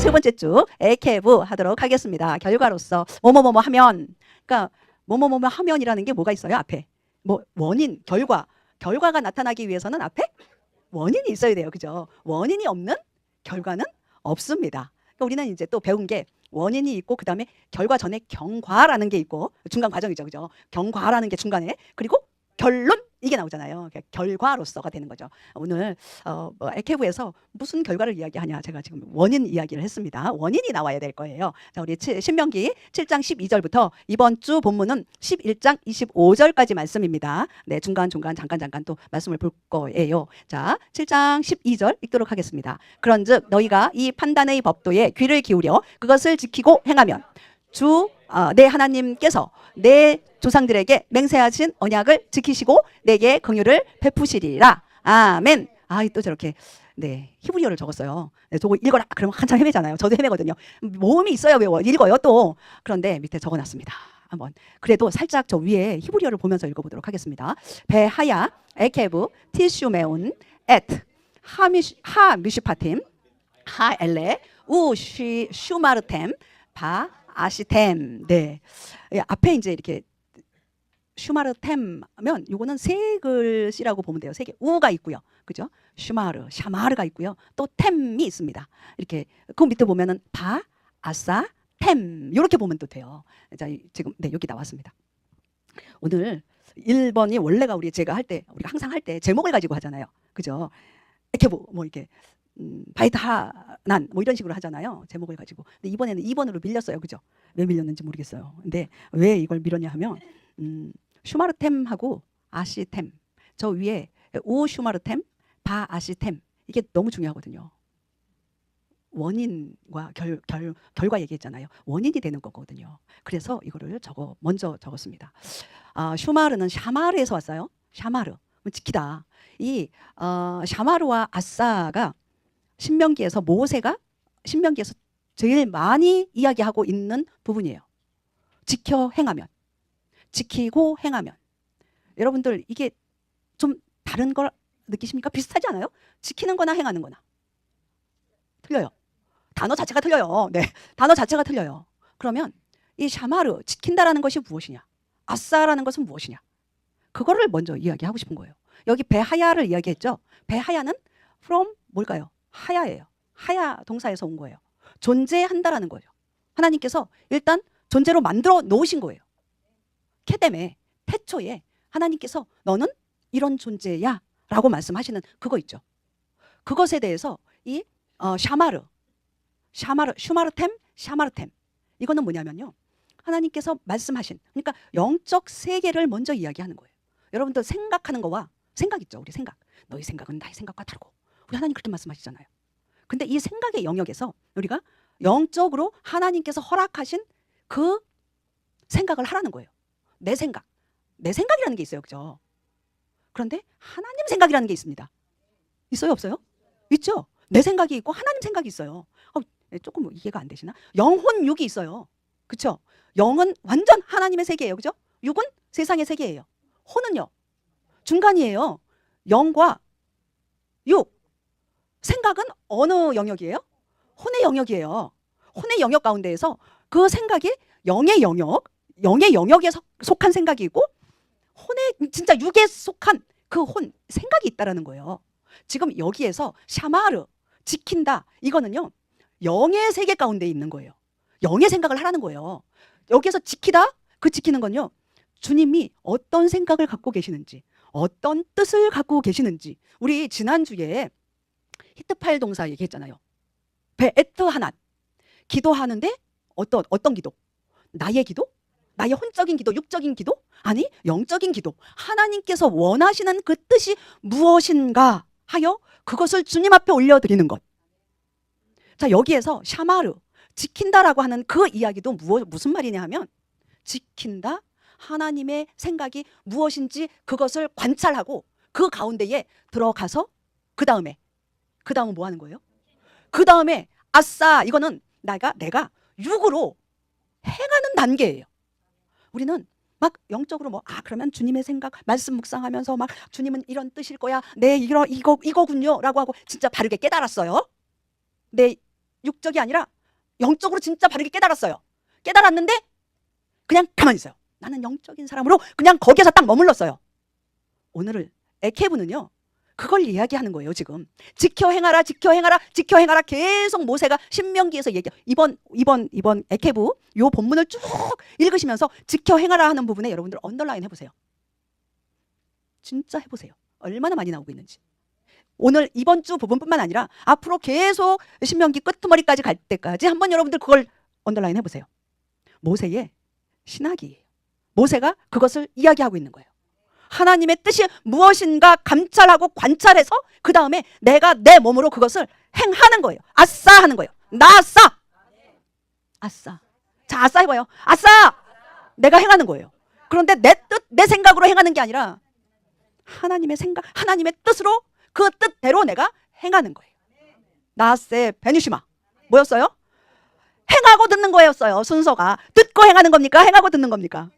세 번째 주 에케브 하도록 하겠습니다. 결과로서 뭐뭐뭐뭐 하면 그러니까 뭐뭐뭐뭐 하면이라는 게 뭐가 있어요? 앞에 뭐 원인, 결과, 결과가 나타나기 위해서는 앞에 원인이 있어야 돼요. 그죠? 원인이 없는 결과는 없습니다. 그러니까 우리는 이제 또 배운 게 원인이 있고 그다음에 결과 전에 경과라는 게 있고 중간 과정이죠. 그죠? 경과라는 게 중간에 그리고 결론 이게 나오잖아요. 결과로서가 되는 거죠. 오늘 어, 뭐 에케브에서 무슨 결과를 이야기하냐 제가 지금 원인 이야기를 했습니다. 원인이 나와야 될 거예요. 자, 우리 치- 신명기 7장 12절부터 이번 주 본문은 11장 25절까지 말씀입니다. 네, 중간 중간 잠깐 잠깐 또 말씀을 볼 거예요. 자, 7장 12절 읽도록 하겠습니다. 그런즉 너희가 이 판단의 법도에 귀를 기울여 그것을 지키고 행하면 주 어, 내 하나님께서 내 조상들에게 맹세하신 언약을 지키시고 내게 긍휼을 베푸시리라. 아멘. 아, 또 저렇게 네 히브리어를 적었어요. 네, 저거 읽어라. 그러면 한참 헤매잖아요. 저도 헤매거든요. 모음이 있어야 외워 읽어요 또. 그런데 밑에 적어놨습니다. 한번 그래도 살짝 저 위에 히브리어를 보면서 읽어보도록 하겠습니다. 베하야 에케브 티슈메온 엣 하미시 하미시파팀 하엘레 우시 슈마르템 바 아시템 네 예, 앞에 이제 이렇게 슈마르템 하면 요거는 세 글씨라고 보면 돼요. 세 개. 우가 있고요. 그죠? 슈마르, 샤마르가 있고요. 또 템이 있습니다. 이렇게 그 밑에 보면은 바, 아싸, 템 이렇게 보면 또 돼요. 자, 이- 지금 네, 여기 나왔습니다. 오늘 1번이 원래가 우리 제가 할 때 우리가 항상 할 때 제목을 가지고 하잖아요. 그죠? 이렇게 뭐, 뭐 이렇게 음, 바이트하난 뭐 이런 식으로 하잖아요. 제목을 가지고. 근데 이번에는 2번으로 밀렸어요. 그죠? 왜 밀렸는지 모르겠어요. 근데 왜 이걸 밀었냐 하면 음, 슈마르템하고 아시템 저 위에 우 슈마르템 바 아시템 이게 너무 중요하거든요. 원인과 결, 결, 결과 얘기했잖아요. 원인이 되는 거거든요. 그래서 이거를 적어 먼저 적었습니다. 아, 슈마르는 샤마르에서 왔어요. 샤마르 뭐 지키다. 이 어, 샤마르와 아싸가 신명기에서 모세가 신명기에서 제일 많이 이야기하고 있는 부분이에요. 지켜 행하면 지키고 행하면 여러분들 이게 좀 다른 걸 느끼십니까? 비슷하지 않아요? 지키는 거나 행하는 거나 틀려요. 단어 자체가 틀려요. 네. 단어 자체가 틀려요. 그러면 이 샤마르 지킨다라는 것이 무엇이냐? 아싸라는 것은 무엇이냐? 그거를 먼저 이야기하고 싶은 거예요. 여기 배하야를 이야기했죠. 배하야는 from 뭘까요? 하야예요. 하야 동사에서 온 거예요. 존재한다라는 거예요. 하나님께서 일단 존재로 만들어 놓으신 거예요. 캐뎀에 태초에 하나님께서 너는 이런 존재야 라고 말씀하시는 그거 있죠. 그것에 대해서 이 어, 샤마르 샤마르 슈마르템 샤마르템 이거는 뭐냐면요. 하나님께서 말씀하신 그러니까 영적 세계를 먼저 이야기하는 거예요. 여러분들 생각하는 거와 생각 있죠. 우리 생각. 너희 생각은 나의 생각과 다르고 하나님 그렇게 말씀하시잖아요. 근데 이 생각의 영역에서 우리가 영적으로 하나님께서 허락하신 그 생각을 하라는 거예요. 내 생각. 내 생각이라는 게 있어요. 그죠? 그런데 하나님 생각이라는 게 있습니다. 있어요? 없어요? 있죠? 내 생각이 있고 하나님 생각이 있어요. 어, 네, 조금 이해가 안 되시나? 영혼 육이 있어요. 그쵸? 영은 완전 하나님의 세계예요. 그죠? 육은 세상의 세계예요. 혼은요? 중간이에요. 영과 육. 생각은 어느 영역이에요? 혼의 영역이에요. 혼의 영역 가운데에서 그 생각이 영의 영역, 영의 영역에 속- 속한 생각이 있고 혼의 진짜 육에 속한 그 혼 생각이 있다라는 거예요. 지금 여기에서 샤마르 지킨다 이거는요 영의 세계 가운데 있는 거예요. 영의 생각을 하라는 거예요. 여기에서 지키다 그 지키는 건요 주님이 어떤 생각을 갖고 계시는지 어떤 뜻을 갖고 계시는지 우리 지난 주에 히트팔 동사 얘기했잖아요. 베에트 하낫 기도하는데 어떤 어떤 기도? 나의 기도? 나의 혼적인 기도, 육적인 기도? 아니, 영적인 기도. 하나님께서 원하시는 그 뜻이 무엇인가 하여 그것을 주님 앞에 올려드리는 것. 자, 여기에서 샤마르, 지킨다라고 하는 그 이야기도 무엇, 무슨 말이냐 하면 지킨다? 하나님의 생각이 무엇인지 그것을 관찰하고 그 가운데에 들어가서 그 다음에 그 다음은 뭐 하는 거예요? 그 다음에 아싸 이거는 내가 내가 육으로 행하는 단계예요. 우리는 막 영적으로 뭐 아 그러면 주님의 생각 말씀 묵상하면서 막 주님은 이런 뜻일 거야. 네 이거 이거 이거군요라고 하고 진짜 바르게 깨달았어요. 내 육적이 아니라 영적으로 진짜 바르게 깨달았어요. 깨달았는데 그냥 가만히 있어요. 나는 영적인 사람으로 그냥 거기에서 딱 머물렀어요. 오늘을 에케브는요. 그걸 이야기하는 거예요, 지금. 지켜 행하라, 지켜 행하라, 지켜 행하라 계속 모세가 신명기에서 얘기. 이번 이번 이번 에케브 요 본문을 쭉 읽으시면서 지켜 행하라 하는 부분에 여러분들 언더라인 해 보세요. 진짜 해 보세요. 얼마나 많이 나오고 있는지. 오늘 이번 주 부분뿐만 아니라 앞으로 계속 신명기 끝머리까지 갈 때까지 한번 여러분들 그걸 언더라인 해 보세요. 모세의 신학이에요. 모세가 그것을 이야기하고 있는 거예요. 하나님의 뜻이 무엇인가 감찰하고 관찰해서 그 다음에 내가 내 몸으로 그것을 행하는 거예요. 아싸 하는 거예요. 나싸. 아싸. 자, 아싸 해봐요. 아싸. 내가 행하는 거예요. 그런데 내 뜻, 내 생각으로 행하는 게 아니라 하나님의 생각, 하나님의 뜻으로 그 뜻대로 내가 행하는 거예요. 나세 베니시마. 뭐였어요? 행하고 듣는 거였어요. 순서가 듣고 행하는 겁니까? 행하고 듣는 겁니까?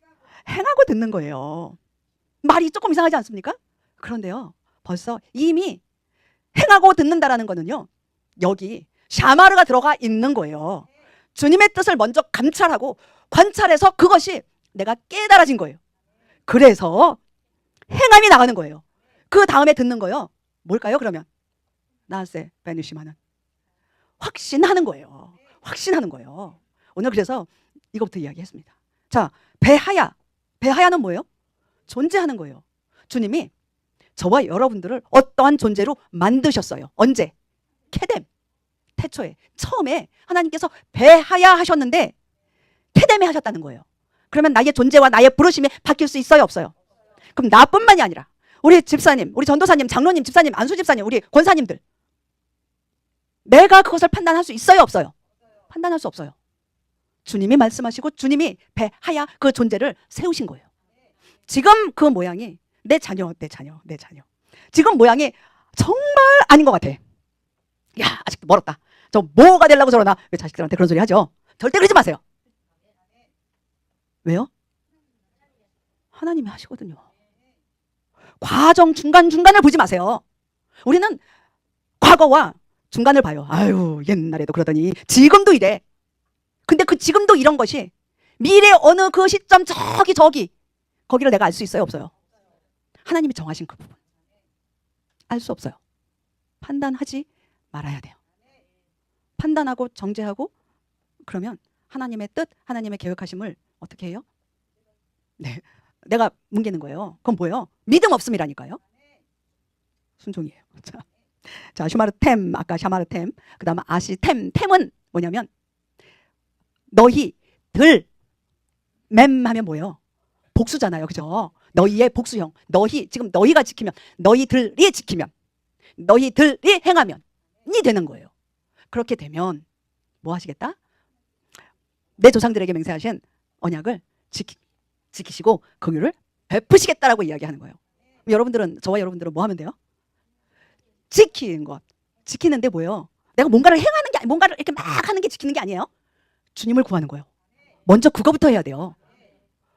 행하고 듣는 거예요. 말이 조금 이상하지 않습니까? 그런데요, 벌써 이미 행하고 듣는다라는 거는요, 여기 샤마르가 들어가 있는 거예요. 주님의 뜻을 먼저 감찰하고 관찰해서 그것이 내가 깨달아진 거예요. 그래서 행함이 나가는 거예요. 그 다음에 듣는 거요. 뭘까요, 그러면? 나세 베니시마는 확신하는 거예요. 확신하는 거예요. 오늘 그래서 이것부터 이야기했습니다. 자, 배하야. 배하야는 뭐예요? 존재하는 거예요. 주님이 저와 여러분들을 어떠한 존재로 만드셨어요. 언제? 케뎀. 태초에. 처음에 하나님께서 배하야 하셨는데 케뎀에 하셨다는 거예요. 그러면 나의 존재와 나의 부르심이 바뀔 수 있어요, 없어요? 그럼 나뿐만이 아니라 우리 집사님, 우리 전도사님, 장로님, 집사님, 안수 집사님, 우리 권사님들 내가 그것을 판단할 수 있어요, 없어요? 판단할 수 없어요. 주님이 말씀하시고 주님이 배하야 그 존재를 세우신 거예요. 지금 그 모양이 내 자녀, 내 자녀, 내 자녀. 지금 모양이 정말 아닌 것 같아. 야, 아직도 멀었다. 저 뭐가 되려고 저러나? 왜 자식들한테 그런 소리 하죠? 절대 그러지 마세요. 왜요? 하나님이 하시거든요. 과정 중간중간을 보지 마세요. 우리는 과거와 중간을 봐요. 아유, 옛날에도 그러더니 지금도 이래. 근데 그 지금도 이런 것이 미래 어느 그 시점 저기 저기 거기를 내가 알 수 있어요, 없어요? 하나님이 정하신 그 부분. 알 수 없어요. 판단하지 말아야 돼요. 판단하고 정죄하고 그러면 하나님의 뜻, 하나님의 계획하심을 어떻게 해요? 네. 내가 뭉개는 거예요. 그건 뭐예요? 믿음 없음이라니까요. 순종이에요. 자, 자 슈마르템, 아까 샤마르템, 그 다음에 아시템, 템은 뭐냐면 너희들 맴 하면 뭐예요? 복수잖아요. 그죠? 너희의 복수형. 너희 지금 너희가 지키면 너희들이 지키면 너희들이 행하면 이 되는 거예요. 그렇게 되면 뭐 하시겠다? 내 조상들에게 맹세하신 언약을 지키, 지키시고 긍휼을 베푸시겠다라고 이야기하는 거예요. 여러분들은 저와 여러분들은 뭐 하면 돼요? 지키는 것. 지키는데 뭐예요? 내가 뭔가를 행하는 게 뭔가를 이렇게 막 하는 게 지키는 게 아니에요. 주님을 구하는 거예요. 먼저 그거부터 해야 돼요.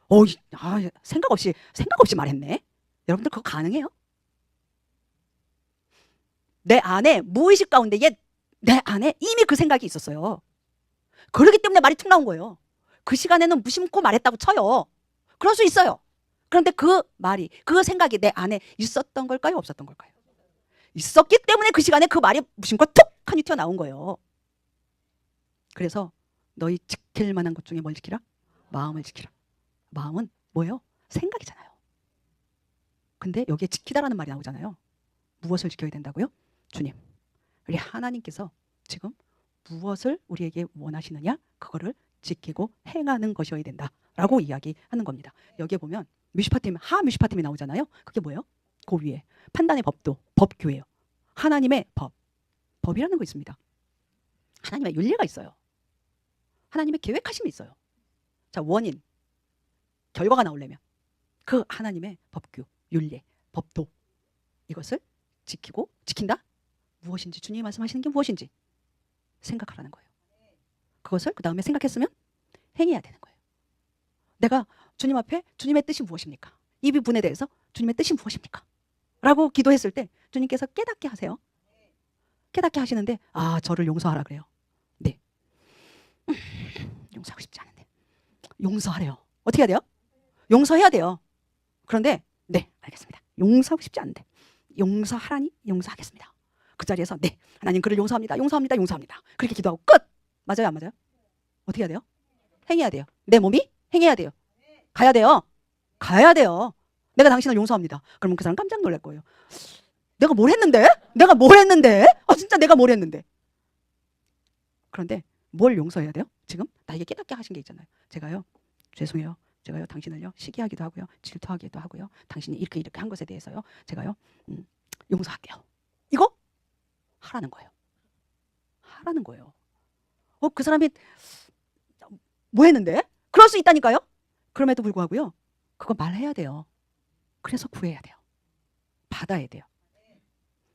어, 아, 생각 없이 생각 없이 말했네. 여러분들 그거 가능해요? 내 안에 무의식 가운데 옛 내 안에 이미 그 생각이 있었어요. 그러기 때문에 말이 툭 나온 거예요. 그 시간에는 무심코 말했다고 쳐요. 그럴 수 있어요. 그런데 그 말이 그 생각이 내 안에 있었던 걸까요, 없었던 걸까요? 있었기 때문에 그 시간에 그 말이 무심코 툭 하니 튀어나온 거예요. 그래서 너희 지킬 만한 것 중에 뭘 지키라? 마음을 지키라. 마음은 뭐예요? 생각이잖아요. 근데 여기에 지키다라는 말이 나오잖아요. 무엇을 지켜야 된다고요? 주님. 우리 하나님께서 지금 무엇을 우리에게 원하시느냐? 그거를 지키고 행하는 것이어야 된다라고 이야기하는 겁니다. 여기에 보면 뮤시파팀, 하 뮤시파팀이 나오잖아요. 그게 뭐예요? 그 위에 판단의 법도 법교예요. 하나님의 법. 법이라는 거 있습니다. 하나님의 윤리가 있어요. 하나님의 계획하심이 있어요. 자, 원인. 결과가 나오려면 그 하나님의 법규, 윤리, 법도 이것을 지키고 지킨다? 무엇인지 주님이 말씀하시는 게 무엇인지 생각하라는 거예요. 그것을 그 다음에 생각했으면 행해야 되는 거예요. 내가 주님 앞에 주님의 뜻이 무엇입니까? 이 부분에 대해서 주님의 뜻이 무엇입니까? 라고 기도했을 때 주님께서 깨닫게 하세요. 깨닫게 하시는데 아 저를 용서하라 그래요. 음, 용서하고 싶지 않은데 용서하래요. 어떻게 해야 돼요? 용서해야 돼요. 그런데 네 알겠습니다. 용서하고 싶지 않은데 용서하라니 용서하겠습니다. 그 자리에서 네 하나님 그를 용서합니다. 용서합니다. 용서합니다. 그렇게 기도하고 끝. 맞아요 안 맞아요? 어떻게 해야 돼요? 행해야 돼요. 내 몸이 행해야 돼요. 가야 돼요. 가야 돼요. 내가 당신을 용서합니다. 그러면 그 사람 깜짝 놀랄 거예요. 내가 뭘 했는데? 내가 뭘 했는데? 아 진짜 내가 뭘 했는데? 그런데 뭘 용서해야 돼요? 지금 나에게 깨닫게 하신 게 있잖아요. 제가요 죄송해요. 제가요 당신을요 시기하기도 하고요 질투하기도 하고요 당신이 이렇게 이렇게 한 것에 대해서요 제가요 음, 용서할게요. 이거 하라는 거예요. 하라는 거예요. 어 그 사람이 뭐 했는데? 그럴 수 있다니까요. 그럼에도 불구하고요 그거 말해야 돼요. 그래서 구해야 돼요. 받아야 돼요.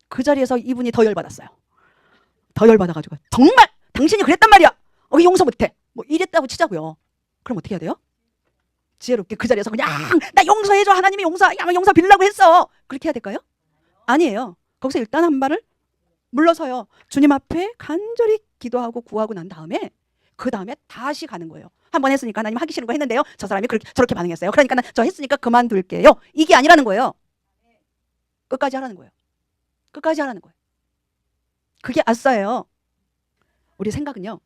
그 자리에서 이분이 더 열받았어요. 더 열받아가지고 정말 당신이 그랬단 말이야. 어, 왜 용서 못해. 뭐 이랬다고 치자고요. 그럼 어떻게 해야 돼요? 지혜롭게 그 자리에서 그냥 나 용서해줘 하나님이 용서 야 용서 빌라고 했어 그렇게 해야 될까요? 아니에요. 거기서 일단 한 발을 물러서요. 주님 앞에 간절히 기도하고 구하고 난 다음에 그 다음에 다시 가는 거예요. 한 번 했으니까 하나님 하기 싫은 거 했는데요. 저 사람이 그렇게 저렇게 반응했어요. 그러니까 나저 했으니까 그만둘게요. 이게 아니라는 거예요. 끝까지 하라는 거예요. 끝까지 하라는 거예요. 그게 아싸예요. 우리 생각은요.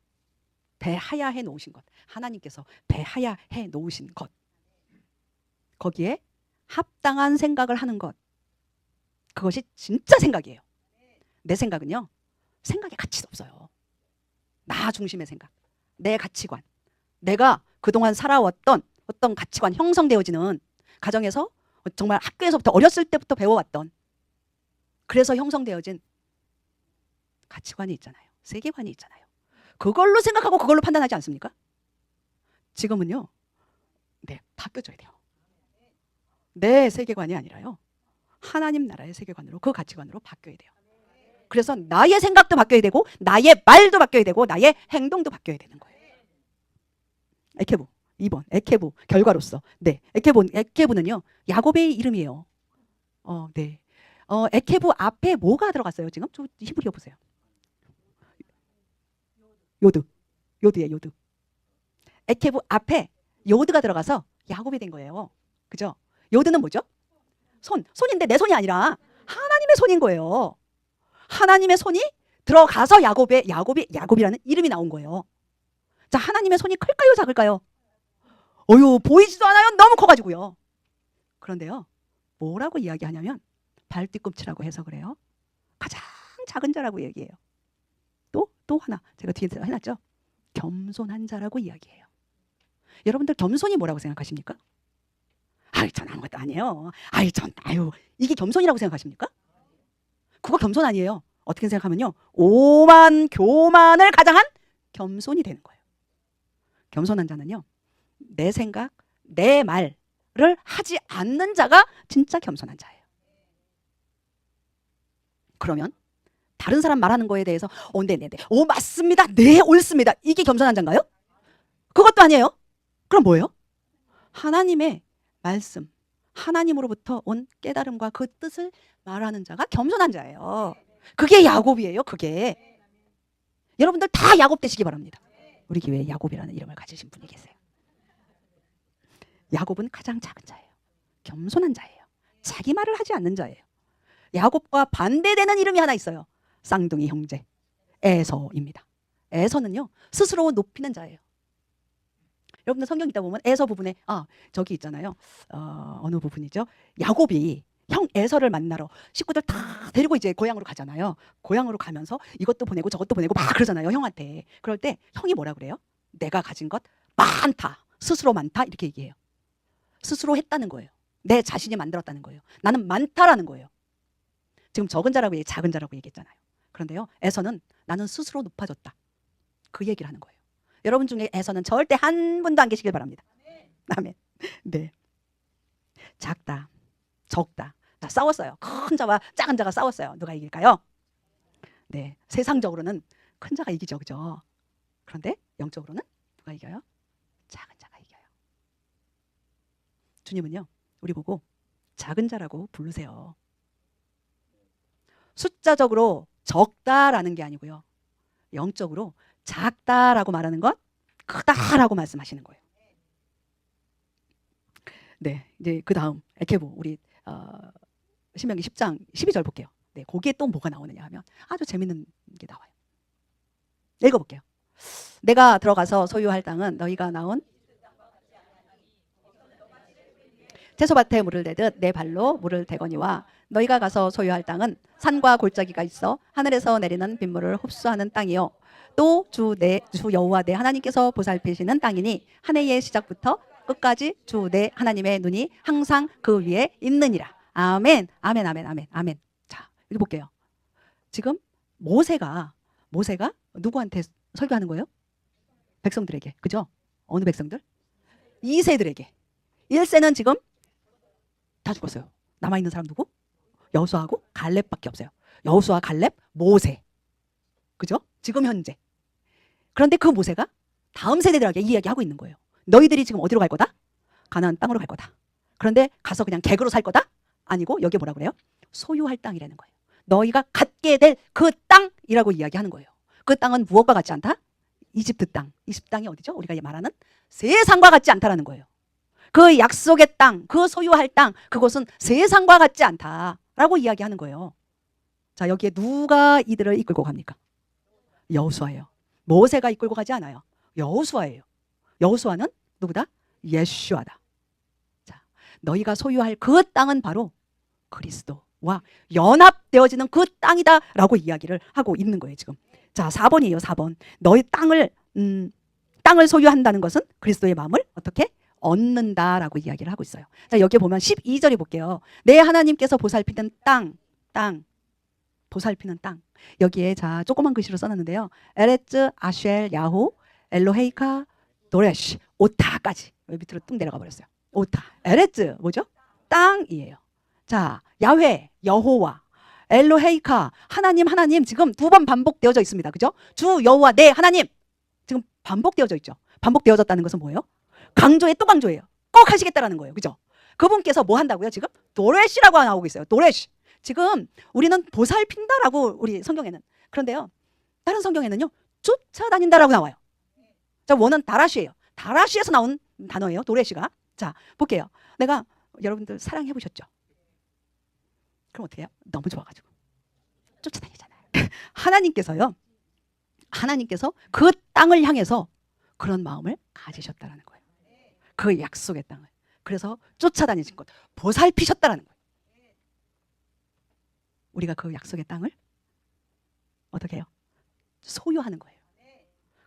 배하야 해 놓으신 것. 하나님께서 배하야 해 놓으신 것. 거기에 합당한 생각을 하는 것. 그것이 진짜 생각이에요. 내 생각은요. 생각에 가치도 없어요. 나 중심의 생각. 내 가치관. 내가 그동안 살아왔던 어떤 가치관 형성되어지는 가정에서 정말 학교에서부터 어렸을 때부터 배워왔던 그래서 형성되어진 가치관이 있잖아요. 세계관이 있잖아요. 그걸로 생각하고 그걸로 판단하지 않습니까? 지금은요. 네, 바뀌어져야 돼요. 내 세계관이 아니라요. 하나님 나라의 세계관으로 그 가치관으로 바뀌어야 돼요. 그래서 나의 생각도 바뀌어야 되고 나의 말도 바뀌어야 되고 나의 행동도 바뀌어야 되는 거예요. 에케부 2번 에케부 결과로서 네 에케부 에케부는요 야곱의 이름이에요. 어 네. 어 에케부 앞에 뭐가 들어갔어요 지금? 좀 히브리어 보세요. 요드 요드예 요드. 에케부 앞에 요드가 들어가서 야곱이 된 거예요. 그죠? 요드는 뭐죠? 손 손인데 내 손이 아니라 하나님의 손인 거예요. 하나님의 손이 들어가서 야곱의 야곱이 야곱이라는 이름이 나온 거예요. 자, 하나님의 손이 클까요, 작을까요? 어유, 보이지도 않아요. 너무 커 가지고요. 그런데요. 뭐라고 이야기하냐면 발뒤꿈치라고 해석을 해요. 가장 작은 자라고 얘기해요. 또 또 하나 제가 뒤에 해 놨죠. 겸손한 자라고 이야기해요. 여러분들 겸손이 뭐라고 생각하십니까? 아이, 전 아무것도 아니에요. 아이, 전 아유, 이게 겸손이라고 생각하십니까? 그거 겸손 아니에요. 어떻게 생각하면요. 오만 교만을 가장한 겸손이 되는 거예요. 겸손한 자는요. 내 생각, 내 말을 하지 않는 자가 진짜 겸손한 자예요. 그러면 다른 사람 말하는 거에 대해서 어, 네, 네, 네. 오, 맞습니다. 네, 옳습니다. 이게 겸손한 자인가요? 그것도 아니에요. 그럼 뭐예요? 하나님의 말씀, 하나님으로부터 온 깨달음과 그 뜻을 말하는 자가 겸손한 자예요. 그게 야곱이에요. 그게. 여러분들 다 야곱 되시기 바랍니다. 우리 교회에 야곱이라는 이름을 가지신 분이 계세요. 야곱은 가장 작은 자예요. 겸손한 자예요. 자기 말을 하지 않는 자예요. 야곱과 반대되는 이름이 하나 있어요. 쌍둥이 형제 에서입니다. 에서는요 스스로 높이는 자예요. 여러분들 성경 읽다 보면 에서 부분에 아 저기 있잖아요. 어, 어느 부분이죠? 야곱이 형 에서를 만나러 식구들 다 데리고 이제 고향으로 가잖아요. 고향으로 가면서 이것도 보내고 저것도 보내고 막 그러잖아요. 형한테. 그럴 때 형이 뭐라 그래요? 내가 가진 것 많다. 스스로 많다 이렇게 얘기해요. 스스로 했다는 거예요. 내 자신이 만들었다는 거예요. 나는 많다라는 거예요. 지금 적은 자라고 얘기, 작은 자라고 얘기했잖아요. 그런데요, 에서는 나는 스스로 높아졌다. 그 얘기를 하는 거예요. 여러분 중에 에서는 절대 한 분도 안 계시길 바랍니다. 아멘. 네. 작다, 적다. 자, 싸웠어요. 큰 자와 작은 자가 싸웠어요. 누가 이길까요? 네. 세상적으로는 큰 자가 이기죠, 그죠? 그런데 영적으로는 누가 이겨요? 작은 자가 이겨요. 주님은요, 우리 보고 작은 자라고 부르세요. 숫자적으로 적다라는 게 아니고요. 영적으로 작다라고 말하는 것 크다라고 말씀하시는 거예요. 네, 이제 그 다음 에케보 우리 어, 신명기 10장 12절 볼게요. 네, 거기에 또 뭐가 나오느냐 하면 아주 재밌는 게 나와요. 읽어볼게요. 내가 들어가서 소유할 땅은 너희가 나온 채소밭에 물을 대듯 내 발로 물을 대거니와 너희가 가서 소유할 땅은 산과 골짜기가 있어 하늘에서 내리는 빗물을 흡수하는 땅이요. 또 주 내 주 여호와 내 하나님께서 보살피시는 땅이니 한 해의 시작부터 끝까지 주 내 하나님의 눈이 항상 그 위에 있느니라. 아멘 아멘 아멘 아멘 아멘. 자 여기 볼게요. 지금 모세가 모세가 누구한테 설교하는 거예요? 백성들에게. 그죠? 어느 백성들? 2세들에게. 1세는 지금 다 죽었어요. 남아 있는 사람 누구? 여호수아하고 갈렙밖에 없어요. 여호수아, 갈렙, 모세. 그죠? 지금 현재. 그런데 그 모세가 다음 세대들에게 이 이야기하고 있는 거예요. 너희들이 지금 어디로 갈 거다? 가나안 땅으로 갈 거다. 그런데 가서 그냥 객으로 살 거다? 아니고 여기 뭐라 그래요? 소유할 땅이라는 거예요. 너희가 갖게 될 그 땅이라고 이야기하는 거예요. 그 땅은 무엇과 같지 않다? 이집트 땅. 이집트 땅이 어디죠? 우리가 말하는 세상과 같지 않다라는 거예요. 그 약속의 땅, 그 소유할 땅, 그곳은 세상과 같지 않다 라고 이야기하는 거예요. 자, 여기에 누가 이들을 이끌고 갑니까? 여호수아예요. 모세가 이끌고 가지 않아요. 여호수아예요. 여호수아는 누구다? 예수아다. 자, 너희가 소유할 그 땅은 바로 그리스도와 연합되어지는 그 땅이다라고 이야기를 하고 있는 거예요, 지금. 자, 4번이에요, 4번. 너희 땅을 음, 땅을 소유한다는 것은 그리스도의 마음을 어떻게 얻는다라고 이야기를 하고 있어요. 자, 여기 보면 12절에 볼게요. 내 하나님께서 보살피는 땅, 땅, 보살피는 땅. 여기에 자, 조그만 글씨로 써놨는데요. 에레츠, 아쉘, 야호, 엘로헤이카, 도레시, 오타까지. 밑으로 뚝 내려가 버렸어요. 오타. 에레츠, 뭐죠? 땅이에요. 자, 야훼, 여호와, 엘로헤이카, 하나님, 하나님 지금 두 번 반복되어져 있습니다. 그죠? 주 여호와 내 하나님 지금 반복되어져 있죠. 반복되어졌다는 것은 뭐예요? 강조해 또 강조해요. 꼭 하시겠다라는 거예요. 그죠? 그분께서 뭐 한다고요? 지금 도레시라고 나오고 있어요. 도레시. 지금 우리는 보살핀다라고 우리 성경에는 그런데요. 다른 성경에는요. 쫓아다닌다라고 나와요. 자, 원은 다라시예요. 다라시에서 나온 단어예요. 도레시가. 자, 볼게요. 내가 여러분들 사랑해 보셨죠? 그럼 어떻게 해요? 너무 좋아 가지고 쫓아다니잖아요. 하나님께서요. 하나님께서 그 땅을 향해서 그런 마음을 가지셨다라는 거예요. 그 약속의 땅을. 그래서 쫓아다니신 것, 보살피셨다라는 거예요. 우리가 그 약속의 땅을 어떻게 해요? 소유하는 거예요.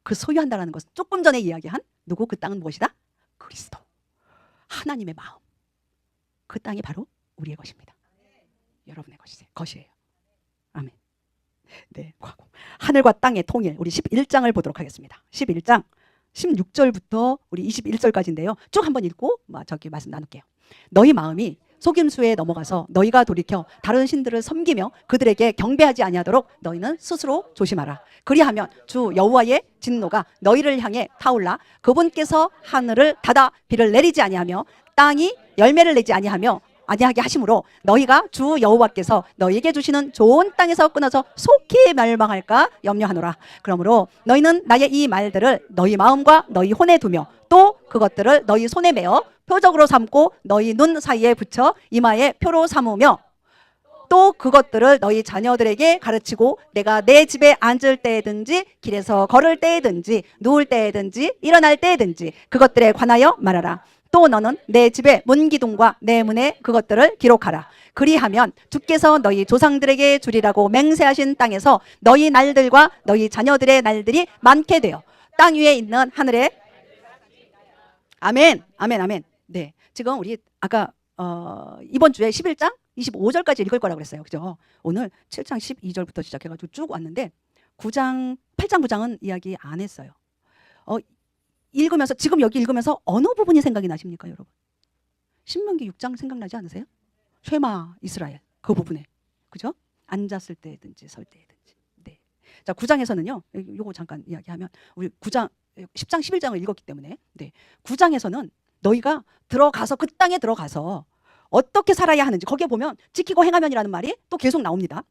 그 소유한다라는 것은 조금 전에 이야기한 누구 그 땅은 무엇이다? 그리스도. 하나님의 마음. 그 땅이 바로 우리의 것입니다. 여러분의 것이세요. 것이에요. 아멘. 네, 과거. 하늘과 땅의 통일. 우리 11장을 보도록 하겠습니다. 11장 16절부터 우리 21절까지인데요. 쭉 한번 읽고 뭐 저기 말씀 나눌게요. 너희 마음이 속임수에 넘어가서 너희가 돌이켜 다른 신들을 섬기며 그들에게 경배하지 아니하도록 너희는 스스로 조심하라. 그리하면 주 여호와의 진노가 너희를 향해 타올라 그분께서 하늘을 닫아 비를 내리지 아니하며 땅이 열매를 내지 아니하며 아니하게 하심으로 너희가 주 여호와께서 너희에게 주시는 좋은 땅에서 끊어져 속히 멸망할까 염려하노라. 그러므로 너희는 나의 이 말들을 너희 마음과 너희 혼에 두며 또 그것들을 너희 손에 메어 표적으로 삼고 너희 눈 사이에 붙여 이마에 표로 삼으며 또 그것들을 너희 자녀들에게 가르치고 내가 내 집에 앉을 때든지 길에서 걸을 때든지 누울 때든지 일어날 때든지 그것들에 관하여 말하라. 또 너는 내 집의 문기둥과 내 문에 그것들을 기록하라. 그리하면 주께서 너희 조상들에게 주리라고 맹세하신 땅에서 너희 날들과 너희 자녀들의 날들이 많게 되어 땅 위에 있는 하늘에 아멘, 아멘, 아멘. 네, 지금 우리 아까 어, 이번 주에 11장 25절까지 읽을 거라고 그랬어요. 그죠? 오늘 7장 12절부터 시작해가지고 쭉 왔는데 9장, 8장, 9장은 이야기 안 했어요. 어, 읽으면서 지금 여기 읽으면서 어느 부분이 생각이 나십니까, 여러분? 신명기 6장 생각나지 않으세요? 쉐마 이스라엘 그 부분에 그죠? 앉았을 때든지 설 때든지. 네. 자, 9장에서는요. 요거 잠깐 이야기하면 우리 9장 10장 11장을 읽었기 때문에 네. 9장에서는 너희가 들어가서 그 땅에 들어가서 어떻게 살아야 하는지 거기에 보면 지키고 행하면이라는 말이 또 계속 나옵니다.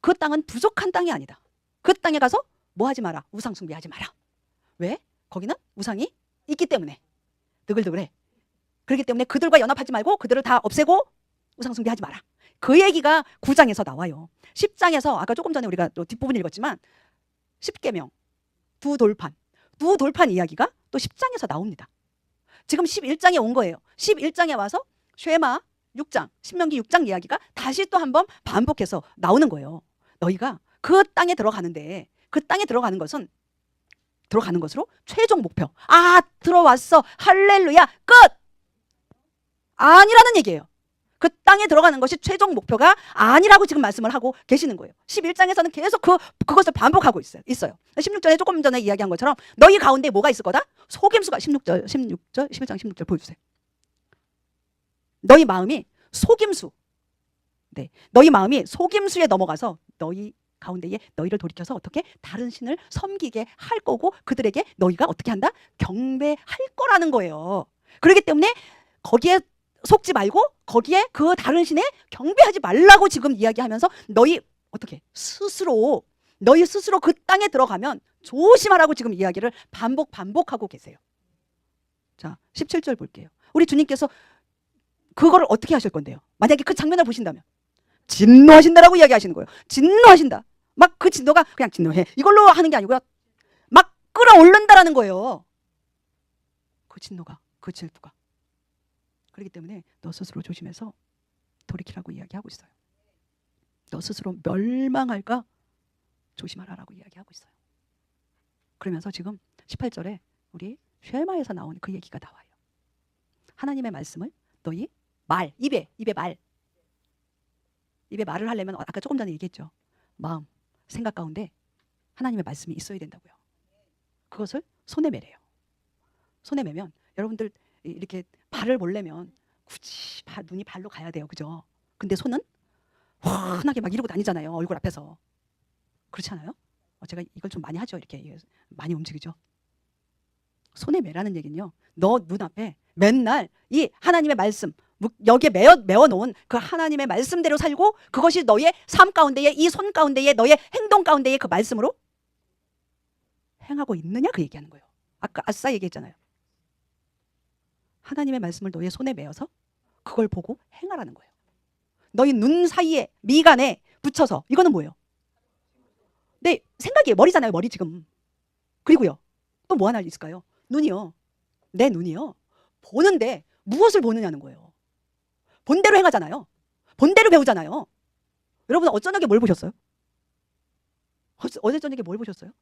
그 땅은 부족한 땅이 아니다. 그 땅에 가서 뭐 하지 마라. 우상 숭배하지 마라. 왜? 거기는 우상이 있기 때문에 느글느글해. 그렇기 때문에 그들과 연합하지 말고 그들을 다 없애고 우상 숭배하지 마라. 그 얘기가 9장에서 나와요. 10장에서 아까 조금 전에 우리가 또 뒷부분 읽었지만 10계명 두 돌판 두 돌판 이야기가 또 10장에서 나옵니다. 지금 11장에 온 거예요. 11장에 와서 쉐마 6장, 신명기 6장 이야기가 다시 또 한 번 반복해서 나오는 거예요. 너희가 그 땅에 들어가는데 그 땅에 들어가는 것은 들어가는 것으로 최종 목표. 아, 들어왔어. 할렐루야. 끝. 아니라는 얘기예요. 그 땅에 들어가는 것이 최종 목표가 아니라고 지금 말씀을 하고 계시는 거예요. 11장에서는 계속 그, 그것을 반복하고 있어요. 있어요. 16절에 조금 전에 이야기한 것처럼 너희 가운데 뭐가 있을 거다? 속임수가 16절, 16절, 11장 16절 보여주세요. 너희 마음이 속임수. 네. 너희 마음이 속임수에 넘어가서 너희 가운데에 너희를 돌이켜서 어떻게 다른 신을 섬기게 할 거고 그들에게 너희가 어떻게 한다? 경배할 거라는 거예요. 그렇기 때문에 거기에 속지 말고 거기에 그 다른 신에 경배하지 말라고 지금 이야기하면서 너희 어떻게 스스로 너희 스스로 그 땅에 들어가면 조심하라고 지금 이야기를 반복 반복하고 계세요. 자, 17절 볼게요. 우리 주님께서 그거를 어떻게 하실 건데요? 만약에 그 장면을 보신다면 진노하신다라고 이야기하시는 거예요. 진노하신다. 막 그 진노가 그냥 진노해. 이걸로 하는 게 아니고요. 막 끌어올른다라는 거예요. 그 진노가, 그 질투가. 그렇기 때문에 너 스스로 조심해서 돌이키라고 이야기하고 있어요. 너 스스로 멸망할까 조심하라라고 이야기하고 있어요. 그러면서 지금 18절에 우리 쉐마에서 나온 그 얘기가 나와요. 하나님의 말씀을 너희 말 입에 입에 말 입에 말을 하려면 아까 조금 전에 얘기했죠. 마음, 생각 가운데 하나님의 말씀이 있어야 된다고요. 그것을 손에 매래요. 손에 매면 여러분들 이- 이렇게 발을 몰려면 굳이 발, 눈이 발로 가야 돼요. 그죠? 근데 손은 환하게 막 이러고 다니잖아요. 얼굴 앞에서. 그렇지 않아요? 어, 제가 이걸 좀 많이 하죠. 이렇게 예, 많이 움직이죠. 손에 매라는 얘기는요. 너 눈앞에 맨날 이 하나님의 말씀 무- 여기에 매어 매어 놓은 그 하나님의 말씀대로 살고 그것이 너의 삶 가운데에 이 손 가운데에 너의 행동 가운데에 그 말씀으로 행하고 있느냐 그 얘기하는 거예요. 아까 아싸 얘기했잖아요. 하나님의 말씀을 너의 손에 매어서 그걸 보고 행하라는 거예요. 너희 눈 사이에 미간에 붙여서 이거는 뭐예요? 네 생각이 머리잖아요. 머리 지금. 그리고요. 또 뭐 하나 있을까요? 눈이요. 내 눈이요. 보는데 무엇을 보느냐는 거예요. 본대로 행하잖아요. 본대로 배우잖아요. 여러분 어저녁에 뭘 보셨어요? 어제, 어제 저녁에 뭘 보셨어요?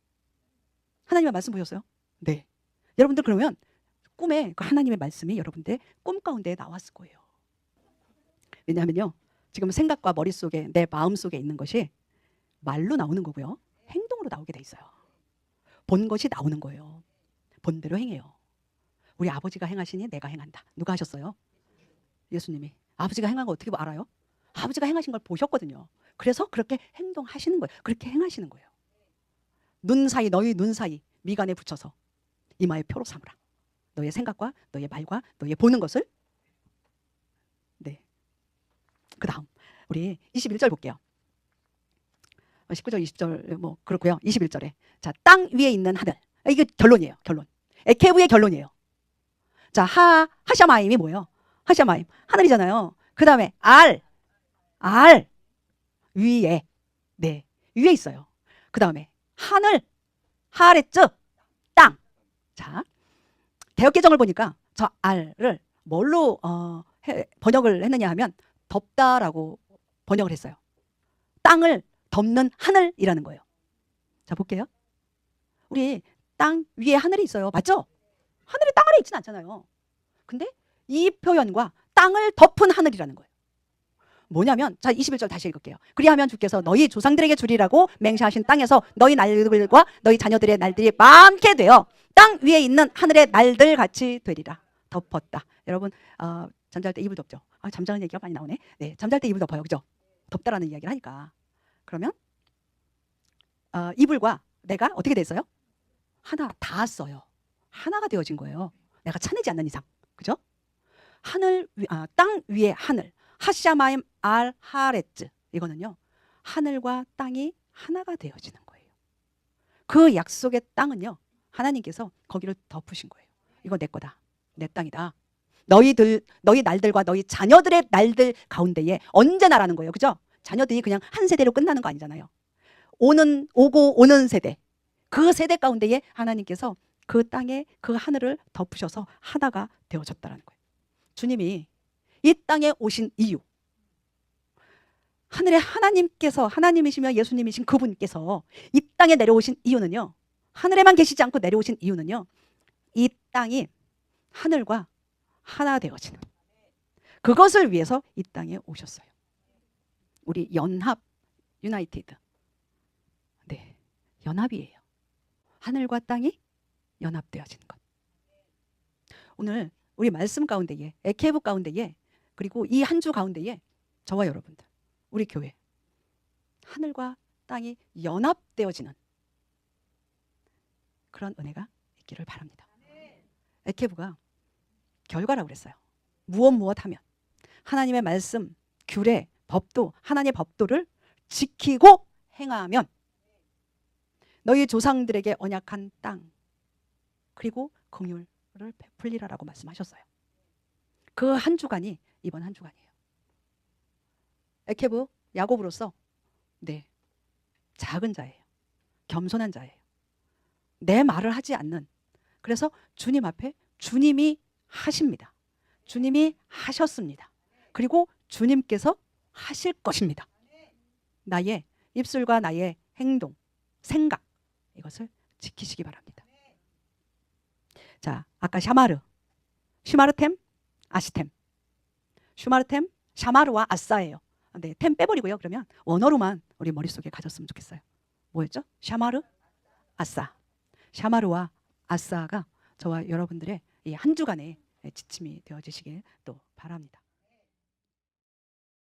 하나님의 말씀 보셨어요? 네. 여러분들 그러면 꿈에 그 하나님의 말씀이 여러분들 꿈 가운데 나왔을 거예요. 왜냐하면요. 지금 생각과 머릿속에 내 마음속에 있는 것이 말로 나오는 거고요. 행동으로 나오게 돼 있어요. 본 것이 나오는 거예요. 본대로 행해요. 우리 아버지가 행하시니 내가 행한다. 누가 하셨어요? 예수님이. 아버지가 행한 거 어떻게 알아요? 아버지가 행하신 걸 보셨거든요. 그래서 그렇게 행동하시는 거예요. 그렇게 행하시는 거예요. 눈 사이 너희 눈 사이 미간에 붙여서 이마에 표로 삼으라. 너의 생각과 너의 말과 너의 보는 것을 네. 그다음 우리 21절 볼게요. 19절 20절 뭐 그렇고요. 21절에 자, 땅 위에 있는 하늘. 아, 이게 결론이에요. 결론. 에케브의 결론이에요. 자, 하 하샤마임이 뭐예요? 하샤마임. 하늘이잖아요. 그 다음에 알. 알 위에 네. 위에 있어요. 그 다음에 하늘 하레츠 땅. 자, 개혁 개정을 보니까 저 알을 뭘로 어, 해- 번역을 했느냐 하면 덮다라고 번역을 했어요. 땅을 덮는 하늘이라는 거예요. 자, 볼게요. 우리 땅 위에 하늘이 있어요. 맞죠? 하늘이 땅 아래 있지는 않잖아요. 근데 이 표현과 땅을 덮은 하늘이라는 거예요. 뭐냐면 자 21절 다시 읽을게요. 그리하면 주께서 너희 조상들에게 주리라고 맹세하신 땅에서 너희 날들과 너희 자녀들의 날들이 많게 되어 땅 위에 있는 하늘의 날들 같이 되리라. 덮었다. 여러분 어, 잠잘 때 이불 덮죠. 아, 잠자는 얘기가 많이 나오네. 네, 잠잘 때 이불 덮어요. 그죠? 덮다라는 이야기를 하니까. 그러면 어, 이불과 내가 어떻게 됐어요? 하나 닿았어요. 하나가 되어진 거예요. 내가 차내지 않는 이상. 그죠? 하늘 위, 아, 땅 위에 하늘. 하샤마임 알 하레츠. 이거는요. 하늘과 땅이 하나가 되어지는 거예요. 그 약속의 땅은요. 하나님께서 거기를 덮으신 거예요. 이거 내 거다. 내 땅이다. 너희들 너희 날들과 너희 자녀들의 날들 가운데에 언제나라는 거예요. 그죠? 자녀들이 그냥 한 세대로 끝나는 거 아니잖아요. 오는 오고 오는 세대. 그 세대 가운데에 하나님께서 그 땅에 그 하늘을 덮으셔서 하나가 되어졌다라는 거예요. 주님이 이 땅에 오신 이유. 하늘의 하나님께서 하나님이시며 예수님이신 그분께서 이 땅에 내려오신 이유는요. 하늘에만 계시지 않고 내려오신 이유는요. 이 땅이 하늘과 하나 되어지는 그것을 위해서 이 땅에 오셨어요. 우리 연합 유나이티드. 네. 연합이에요. 하늘과 땅이 연합되어지는 것. 오늘 우리 말씀 가운데에 에케브 가운데에 그리고 이 한 주 가운데에 저와 여러분들 우리 교회 하늘과 땅이 연합되어지는 그런 은혜가 있기를 바랍니다. 에케브가 결과라고 그랬어요. 무엇 무엇 하면 하나님의 말씀, 규례, 법도 하나님의 법도를 지키고 행하면 너희 조상들에게 언약한 땅 그리고 긍휼을 베 풀리라라고 말씀하셨어요. 그 한 주간이 이번 한 주간이에요. 에케브 야곱으로서 네 작은 자예요. 겸손한 자예요. 내 말을 하지 않는 그래서 주님 앞에 주님이 하십니다. 주님이 하셨습니다. 그리고 주님께서 하실 것입니다. 나의 입술과 나의 행동, 생각 이것을 지키시기 바랍니다. 자, 아까 샤마르, 슈마르템, 아시템, 슈마르템, 샤마르와 아싸예요. 네, 템 빼버리고요. 그러면 원어로만 우리 머릿속에 가졌으면 좋겠어요. 뭐였죠? 샤마르, 아싸. 샤마르와 아싸가 저와 여러분들의 이 한 주간의 지침이 되어지시길 또 바랍니다.